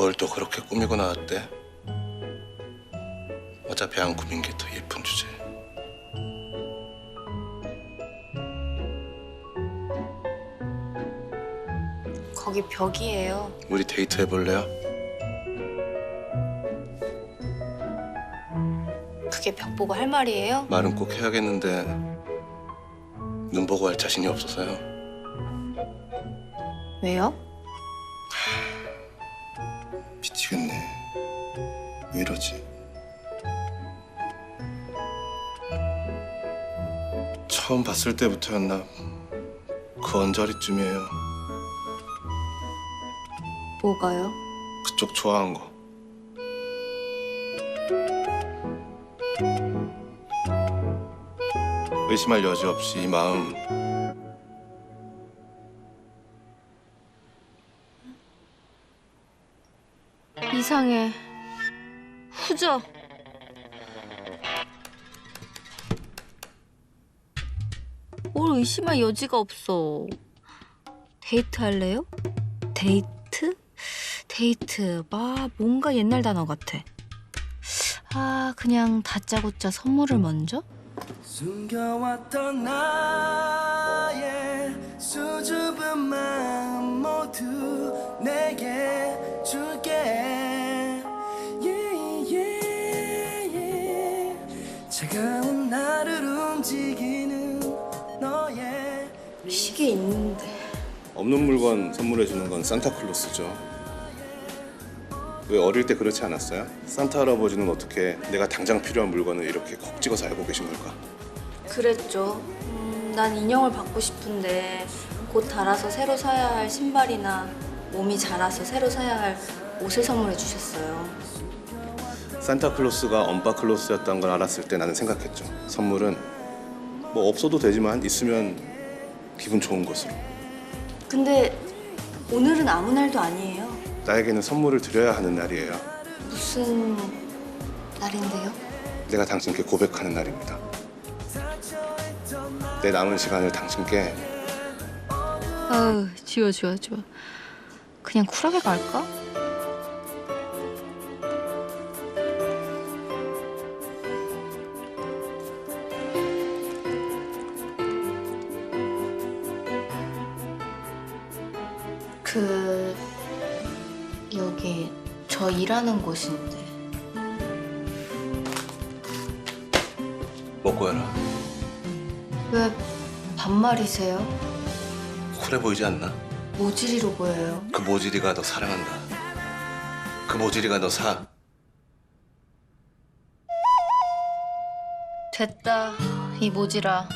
뭘 또 그렇게 꾸미고 나왔대? 어차피 안 꾸민 게 더 예쁜 주제. 거기 벽이에요. 우리 데이트 해볼래요? 그게 벽 보고 할 말이에요? 말은 꼭 해야겠는데 눈 보고 할 자신이 없어서요. 왜요? 미치겠네. 왜 이러지? 처음 봤을 때부터였나 그 언저리쯤이에요. 뭐가요? 그쪽 좋아한 거. 의심할 여지 없이 이 마음 이상해. 후져. 뭘 의심할 여지가 없어. 데이트 할래요? 데이트? 데이트. 마, 뭔가 옛날 단어 같아. 아, 그냥 다짜고짜 선물을 먼저? 숨겨왔던 나의 수줍은 마음 모두 내게 줄게 yeah, yeah, yeah. 차가운 나를 움직이는 너의 시계 있는데. 없는 물건 선물해 주는 건 산타클로스죠. 왜 어릴 때 그렇지 않았어요? 산타 할아버지는 어떻게 내가 당장 필요한 물건을 이렇게 콕 찍어서 알고 계신 걸까? 그랬죠. 음, 난 인형을 받고 싶은데 곧 달아서 새로 사야 할 신발이나 몸이 자라서 새로 사야 할 옷을 선물해 주셨어요. 산타클로스가 엄빠클로스였던 걸 알았을 때 나는 생각했죠. 선물은 뭐 없어도 되지만 있으면 기분 좋은 것으로. 근데 오늘은 아무 날도 아니에요. 나에게는 선물을 드려야 하는 날이에요. 무슨 날인데요? 내가 당신께 고백하는 날입니다. 내 남은 시간을 당신께 아우 지워 지워 지워. 그냥 쿨하게 갈까? 그 여기 저 일하는 곳인데 먹고 해라. 왜 반말이세요? 쿨해 보이지 않나? 모질이로 보여요. 그 모지리가 너 사랑한다. 그 모지리가 너 사. 됐다 이 모지라